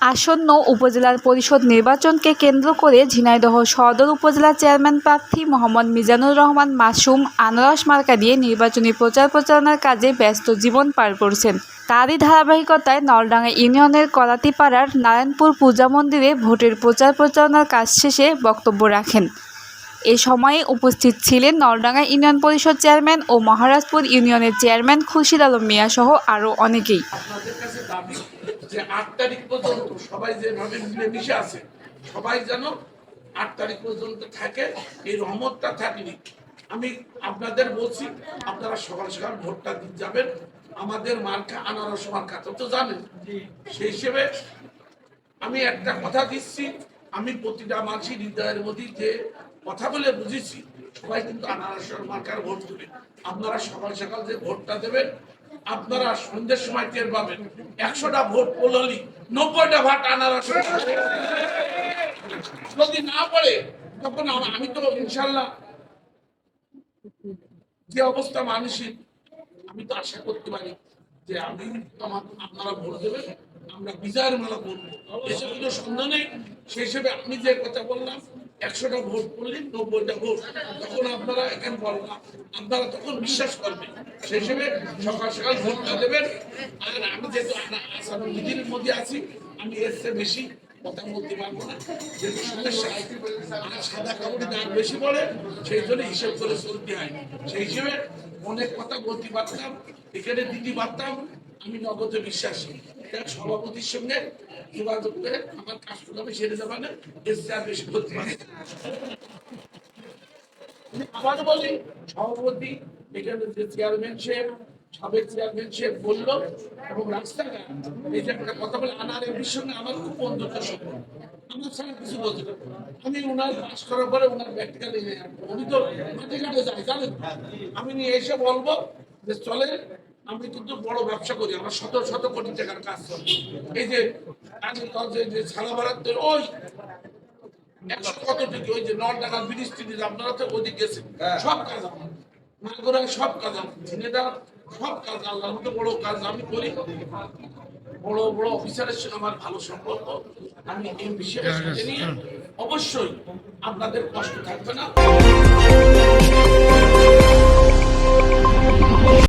আসন্ন উপজেলার পরিষদ নির্বাচনকে কেন্দ্র করে ঝিনাইদহ সদর উপজেলা চেয়ারম্যান প্রার্থী মোহাম্মদ মিজানুর রহমান মাসুম আনারস মার্কা দিয়ে নির্বাচনী প্রচার প্রচারণার কাজে ব্যস্ত জীবন পার করছেন। তারই ধারাবাহিকতায় নলডাঙ্গা ইউনিয়নের কলাতিপাড়ার নারায়ণপুর পূজা মন্দিরে ভোটের প্রচার প্রচারণার কাজ শেষে বক্তব্য রাখেন। এ সময়ে উপস্থিত ছিলেন নলডাঙ্গা ইউনিয়ন পরিষদ চেয়ারম্যান ও মহারাজপুর ইউনিয়নের চেয়ারম্যান খুরশিদ আলম মিয়া সহ আরও অনেকেই। যে আট তারিখ পর্যন্ত সবাই যেভাবে মিলেমিশে আছে সবাই যেন আট তারিখ পর্যন্ত থাকে এই রহমতটা থাকেনি। আমি আপনাদের বলছি আপনারা সকাল সকাল ভোটটা দিতে যাবেন। আমাদের মার্কা আনারস মার্কা তো তো জানেন। সেই হিসেবে আমি একটা কথা দিচ্ছি আমি প্রতিটা মানুষই হৃদয়ের মধ্যে যে কথা বলে বুঝেছি সবাই কিন্তু আনারসের মার্কার ভোট দেবে। আপনারা সকাল সকাল যে ভোটটা দেবেন, আপনারা সন্ধ্যের সময় টের পাবেন। একশোটা ভোট পোললি, নব্বইটা ভাট আনারস। যদি না পড়ে, তখন আমি তো ইনশাল্লাহ যে অবস্থা মানুষের আমি তো আশা করতে পারি যে আমি আপনারা ভোট দেবেন, আমরা বিজয়ের মালা করব এসব কোনো সন্দেহ নেই। সেই হিসেবে আমি যে কথা বললাম একশোটা ভোট করলেন নব্বইটা ভোট। তখন আপনারা এখানে বললাম আপনারা তখন বিশ্বাস করবেন। সেই হিসেবে সকাল সকাল ভোটটা দেবেন। আর আমি যেহেতু আসাম বিধির মধ্যে আছি, আমি এর চেয়ে বেশি কথা বলতে পারব না। যেহেতু সাদা কাপড়ে দাগ বেশি পড়ে সেই জন্য হিসেব করে চলতে হয়। সেই হিসেবে অনেক কথা বলতে পারতাম, এখানে দিতে পারতাম। আমি নগদে বিশ্বাসী। সভাপতির সঙ্গে যোগাযোগ করে আমার কাজগুলো আমি সেরে দেবো না করতে বলি, সভাপতি এখানে যে চেয়ারম্যান সাহেব, সাবেক চেয়ারম্যান সাহেব বলল, এবং রাস্তাঘাট, এই যে একটা কথা বলে, আনার এর সঙ্গে আমার খুব বন্ধুত্ব সম্পর্ক। আমার ছাড়া কিছু বলতে। আমি ওনার পাস করার পরে ওনার ব্যক্তিটা নিয়ে উনি তো মাঠে ঘাটে যায়, জানেন? আমি নিয়ে এসে বলব যে চলে আমি কিন্তু বড় ব্যবসা করি আমার শত শত কোটি টাকার কাজ এই যে যে যে ছাড়া বাড়াতে ওই একশো কত থেকে ওই যে ব্রিজ আপনারা তো ওদিক গেছেন। সব কাজ আমার। মাগুরায় সব কাজ আমার। সব কাজ আল্লাহর মতো বড় কাজ আমি করি। বড় বড় অফিসারের সঙ্গে আমার ভালো সম্পর্ক। আমি এই বিষয়ের সাথে নিয়ে অবশ্যই আপনাদের কষ্ট থাকবে না।